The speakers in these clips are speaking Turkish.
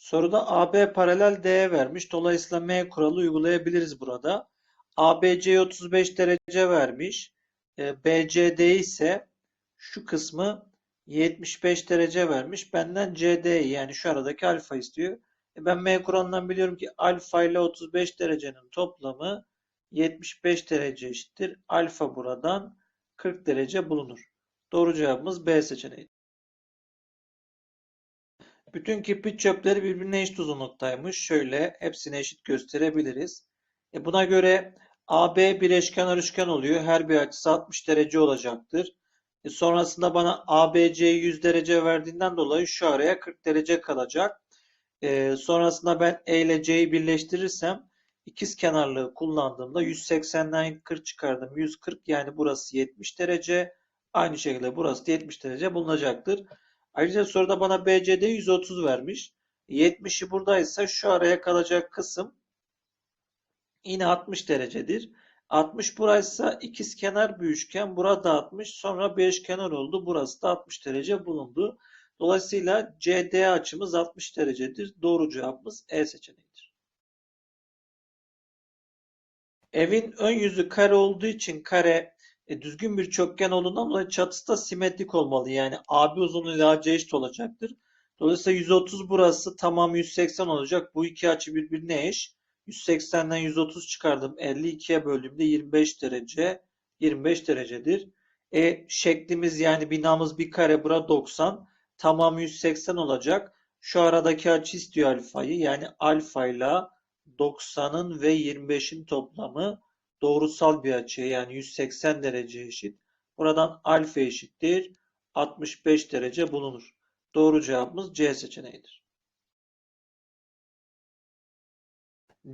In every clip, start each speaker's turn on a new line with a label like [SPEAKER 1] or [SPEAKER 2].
[SPEAKER 1] Soruda AB paralel D'ye vermiş. Dolayısıyla M kuralı uygulayabiliriz burada. ABC'ye 35 derece vermiş. E, BCD ise şu kısmı 75 derece vermiş. Benden CD'yi yani şu aradaki alfa istiyor. E ben M kuralından biliyorum ki alfa ile 35 derecenin toplamı 75 derece eşittir. Alfa buradan 40 derece bulunur. Doğru cevabımız B seçeneği. Bütün kirpik çöpleri birbirine eşit uzunluktaymış. Şöyle hepsini eşit gösterebiliriz. E buna göre AB bir eşkenar üçgen oluyor. Her bir açısı 60 derece olacaktır. E sonrasında bana ABC'yi 100 derece verdiğinden dolayı şu araya 40 derece kalacak. E sonrasında ben E ile C'yi birleştirirsem ikiz kenarlığı kullandığımda 180'den 40 çıkardım. 140 yani burası 70 derece. Aynı şekilde burası da 70 derece bulunacaktır. Ayrıca soruda bana BCD 130 vermiş. 70'i buradaysa şu araya kalacak kısım yine 60 derecedir. 60 buraysa ikizkenar bir üçgen. Burada 60 sonra bir eşkenar oldu. Burası da 60 derece bulundu. Dolayısıyla CD açımız 60 derecedir. Doğru cevabımız E seçeneğidir. Evin ön yüzü kare olduğu için kare e, düzgün bir çokgen olduğundan dolayı çatısı da simetrik olmalı. Yani AB uzunluğu ile AC eşit olacaktır. Dolayısıyla 130 burası tamam 180 olacak. Bu iki açı birbirine eş. 180'den 130 çıkardım. 52'ye böldüğümde 25 derece 25 derecedir. E şeklimiz yani binamız bir kare bura 90. Tamam 180 olacak. Şu aradaki açı istiyor alfayı. Yani alfa ile 90'ın ve 25'in toplamı doğrusal bir açıya yani 180 derece eşit. Buradan alfa eşittir 65 derece bulunur. Doğru cevabımız C seçeneğidir.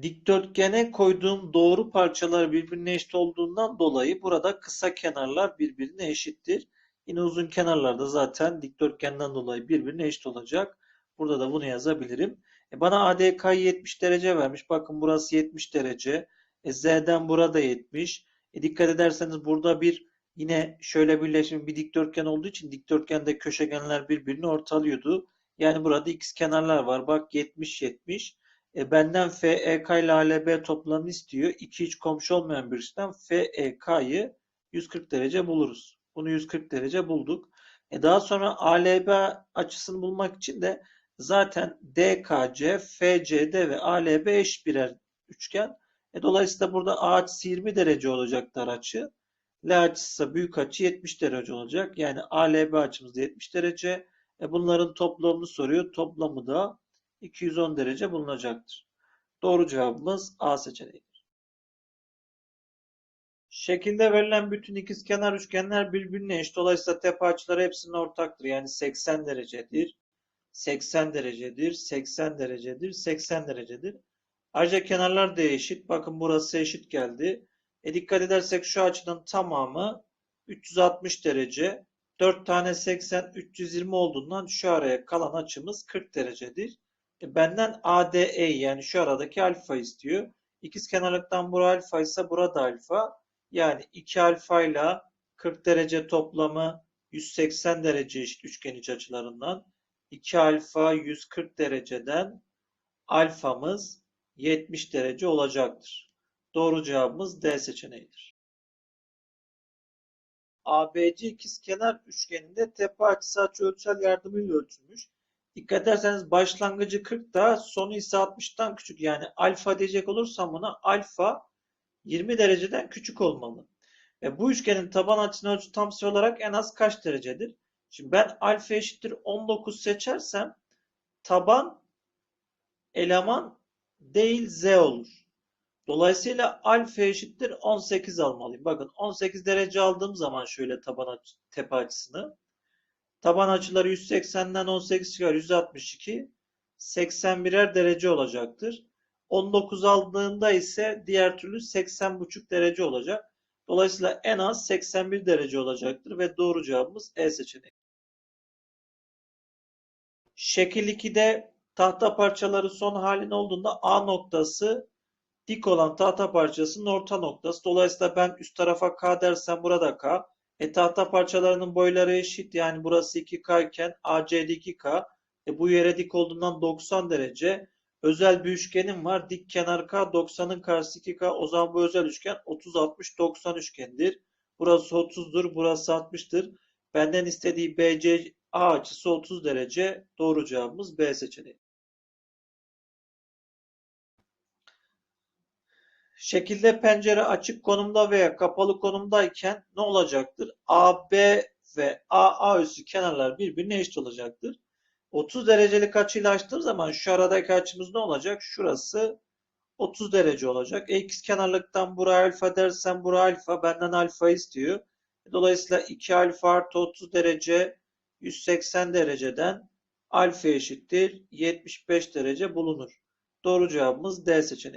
[SPEAKER 1] Dikdörtgene koyduğum doğru parçalar birbirine eşit olduğundan dolayı burada kısa kenarlar birbirine eşittir. Yine uzun kenarlar da zaten dikdörtgenden dolayı birbirine eşit olacak. Burada da bunu yazabilirim. E bana ADK 70 derece vermiş. Bakın burası 70 derece. E Z'den burada 70. E dikkat ederseniz burada bir yine şöyle birleşim bir dikdörtgen olduğu için dikdörtgende köşegenler birbirini ortalıyordu. Yani burada x kenarlar var. Bak 70 70. E benden FEK ile ALB toplamını istiyor. İki hiç komşu olmayan birisinden FEK'yı 140 derece buluruz. Bunu 140 derece bulduk. E daha sonra ALB açısını bulmak için de zaten DKC, FCD ve ALB eş birer üçgen. E dolayısıyla burada A açısı 20 derece olacak dar açı. L açısı büyük açı 70 derece olacak. Yani ALB açımız da 70 derece. E bunların toplamını soruyor. Toplamı da 210 derece bulunacaktır. Doğru cevabımız A seçeneğidir. Şekilde verilen bütün ikizkenar üçgenler birbirine eşit. Dolayısıyla tepe açıları hepsinin ortaktır. Yani 80 derecedir. 80 derecedir, 80 derecedir, 80 derecedir. Ayrıca kenarlar da eşit. Bakın burası eşit geldi. E dikkat edersek şu açının tamamı 360 derece. 4 tane 80, 320 olduğundan şu araya kalan açımız 40 derecedir. E benden ADE yani şu aradaki alfa istiyor. İkiz kenarlıktan bura alfa ise burada alfa. Yani 2 alfa ile 40 derece toplamı 180 derece eşit üçgen iç açılarından. 2 alfa 140 dereceden alfamız 70 derece olacaktır. Doğru cevabımız D seçeneğidir. ABC ikizkenar üçgeninde tepe açısı açıölçer yardımıyla ölçülmüş. Dikkat ederseniz başlangıcı 40 da sonu ise 60'tan küçük. Yani alfa diyecek olursam buna alfa 20 dereceden küçük olmalı. Ve bu üçgenin taban açısının ölçü tam sayı olarak en az kaç derecedir? Şimdi ben alfa eşittir 19 seçersem taban eleman değil z olur. Dolayısıyla alfa eşittir 18 almalıyım. Bakın 18 derece aldığım zaman şöyle taban açı, tepe açısını. Taban açıları 180'den 18 çıkar 162. 81'er derece olacaktır. 19 aldığında ise diğer türlü 80,5 derece olacak. Dolayısıyla en az 81 derece olacaktır ve doğru cevabımız E seçeneği. Şekil 2'de tahta parçaları son halin olduğunda A noktası dik olan tahta parçasının orta noktası. Dolayısıyla ben üst tarafa K dersem burada K. E tahta parçalarının boyları eşit. Yani burası 2K iken AC'de 2K. E, bu yere dik olduğundan 90 derece. Özel bir üçgenim var. Dik kenar K 90'ın karşısı 2K. O zaman bu özel üçgen 30 60 90 üçgendir. Burası 30'dur, burası 60'tır. Benden istediği BC A açısı 30 derece. Doğru cevabımız B seçeneği. Şekilde pencere açık konumda veya kapalı konumdayken ne olacaktır? AB ve AA üssü kenarlar birbirine eşit olacaktır. 30 derecelik açıyla açtığım zaman şu aradaki açımız ne olacak? Şurası 30 derece olacak. E, X kenarlıktan buraya alfa dersem buraya alfa benden alfa istiyor. Dolayısıyla 2 alfa artı 30 derece 180 dereceden alfa eşittir 75 derece bulunur. Doğru cevabımız D seçeneği.